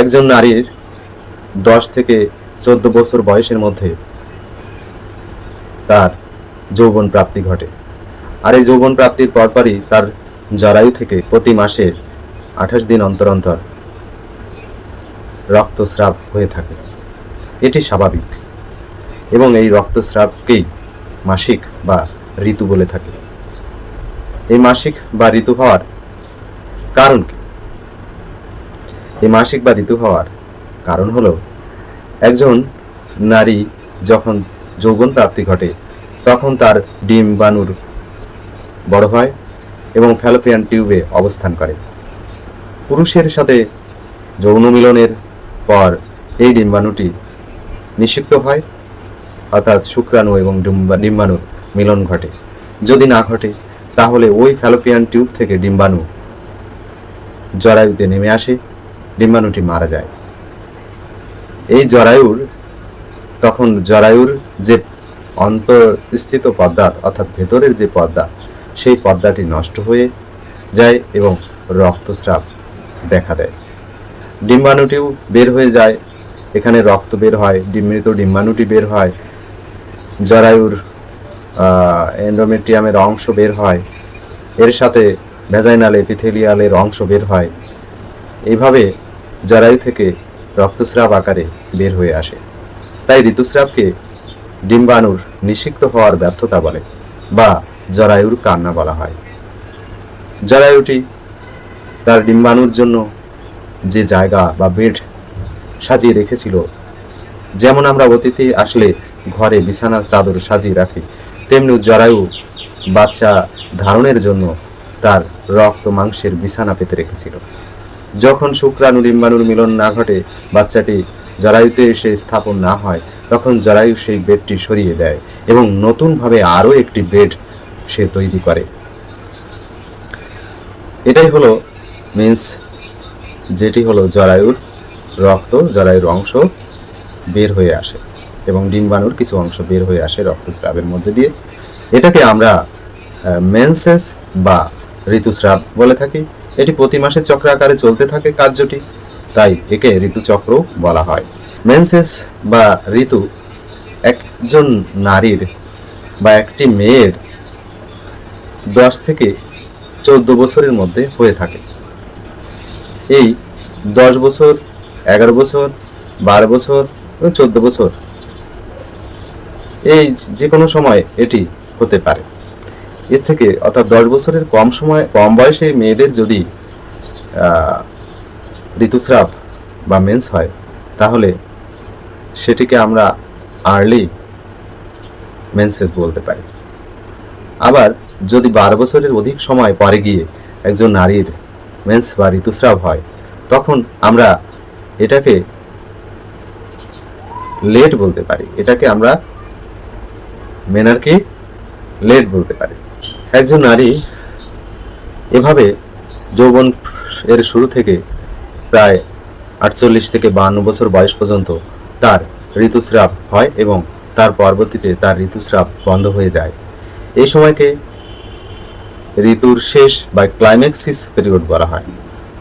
একজন নারীর দশ থেকে চোদ্দ বছর বয়সের মধ্যে তার যৌবন প্রাপ্তি ঘটে। আর এই যৌবন প্রাপ্তির পরপরই তার জরায়ু থেকে প্রতি মাসে আঠাশ দিন অন্তর অন্তর রক্তস্রাব হয়ে থাকে। এটি স্বাভাবিক এবং এই রক্তস্রাবকেই মাসিক বা ঋতু বলে থাকে। এই মাসিক বা ঋতু হওয়ার কারণ কি? এই মাসিক বা ঋতু হওয়ার কারণ হলো, একজন নারী যখন যৌবন প্রাপ্তি ঘটে, তখন তার ডিম বানুর বড় হয় এবং ফ্যালোপিয়ান টিউবে অবস্থান করে। পুরুষের সাথে যৌন মিলনের পর এই ডিম্বাণুটি নিষিক্ত হয়, অর্থাৎ শুক্রাণু এবং ডিম্বা- ডিম্বাণুর মিলন ঘটে। যদি না ঘটে, তাহলে ওই ফ্যালোপিয়ান টিউব থেকে ডিম্বাণু জরায়ুতে নেমে আসে। ডিম্বাণুটি মারা যায়। এই জরায়ুর, তখন জরায়ুর যে অন্তঃস্থিত পদ্মা অর্থাৎ ভেতরের যে পদ্মা সেই পদ্মাটি নষ্ট হয়ে যায় এবং রক্তস্রাব দেখা দেয়। ডিম্বাণুটিও বের হয়ে যায়। এখানে রক্ত বের হয় ডিম্বিত ডিম্বাণুটি বের হয়, জরায়ুর এন্ডোমেট্রিয়ামের অংশ বের হয়, এর সাথে ভ্যাজাইনাল এপিথেলিয়ালের অংশ বের হয়। এইভাবে জরায়ু থেকে রক্তস্রাব আকারে বের হয়ে আসে। তাই ঋতুস্রাবকে ডিম্বাণুর নিষিক্ত হওয়ার ব্যর্থতা বলে বা জরায়ুর কান্না বলা হয়। জরায়ুটি তার ডিম্বাণুর জন্য যে জায়গা বা বেড সাজিয়ে রেখেছিল, যেমন আমরা অতিথি আসলে ঘরে বিছানার চাদর সাজিয়ে রাখি, তেমনি জরায়ু বাচ্চা ধারণের জন্য তার রক্ত মাংসের বিছানা পেতে রেখেছিল। যখন শুক্রাণু ডিম্বাণুর মিলন না ঘটে, বাচ্চাটি জরায়ুতে এসে স্থাপন না হয়, তখন জরায়ু সেই বেডটি সরিয়ে দেয় এবং নতুনভাবে আরও একটি বেড সে তৈরি করে। এটাই হলো মিন্স যেটি হলো জরায়ুর রক্ত, জরায়ুর অংশ বের হয়ে আসে এবং ডিম্বাণুর কিছু অংশ বের হয়ে আসে রক্তস্রাবের মধ্যে দিয়ে। এটাকে আমরা মেন্সেস বা ঋতুস্রাব বলে থাকি। এটি প্রতি মাসে চক্রাকারে চলতে থাকে কার্যটি। তাই একে ঋতুচক্র বলা হয়। মেনসেস বা ঋতু একজন নারীর বা একটি মেয়ের দশ থেকে চোদ্দ বছরের মধ্যে হয়ে থাকে। এই দশ বছর, এগারো বছর, বারো বছর এবং চোদ্দ বছর। এই যে কোনো সময় এটি হতে পারে। এর থেকে অর্থাৎ দশ বছরের কম সময়, কম বয়সে মেয়েদের যদি ঋতুস্রাব বা মেন্স হয়, তাহলে সেটিকে আমরা আর্লি মেন্সেস বলতে পারি। আবার যদি বারো বছরের অধিক সময় পরে গিয়ে একজন নারীর মেন্স বা ঋতুস্রাব হয়, তখন আমরা এটাকে লেট বলতে পারি। এটাকে আমরা মেনারকে লেট বলতে পারি। একজন নারী এভাবে যৌবন এর শুরু থেকে প্রায় আটচল্লিশ থেকে বাহান্ন বছর বয়স পর্যন্ত তার ঋতুস্রাব হয় এবং তার পরবর্তীতে তার ঋতুস্রাব বন্ধ হয়ে যায়। এই সময়কে ঋতুর শেষ বা ক্লাইম্যাক্সিস পিরিয়ড বলা হয়।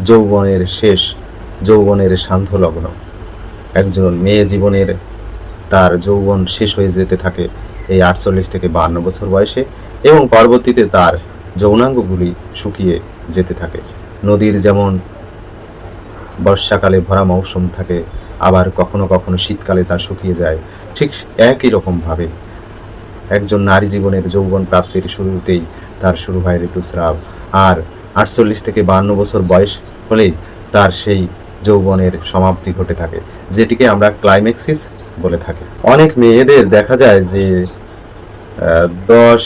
যৌবনের শেষ, যৌবনের সান্ধ্য লগ্ন। একজন মেয়ে জীবনের তার যৌবন শেষ হয়ে যেতে থাকে। এই আটচল্লিশ থেকে বাহান্ন বছর বয়সে এবং পরবর্তীতে তার যৌনাঙ্গগুলি শুকিয়ে যেতে থাকে। নদীর যেমন বর্ষাকালে ভরা মৌসুম থাকে, আবার কখনো কখনো শীতকালে তা শুকিয়ে যায়। ঠিক একই রকমভাবে একজন নারী জীবনের যৌবন প্রাপ্তির শুরুতেই তার শুরু হয় ঋতুস্রাব। আর আটচল্লিশ থেকে বাহান্ন বছর বয়স হলেই তার সেই যৌবনের সমাপ্তি ঘটে থাকে, যেটিকে আমরা ক্লাইম্যাক্সিস বলে থাকি। অনেক মেয়েদের দেখা যায় যে দশ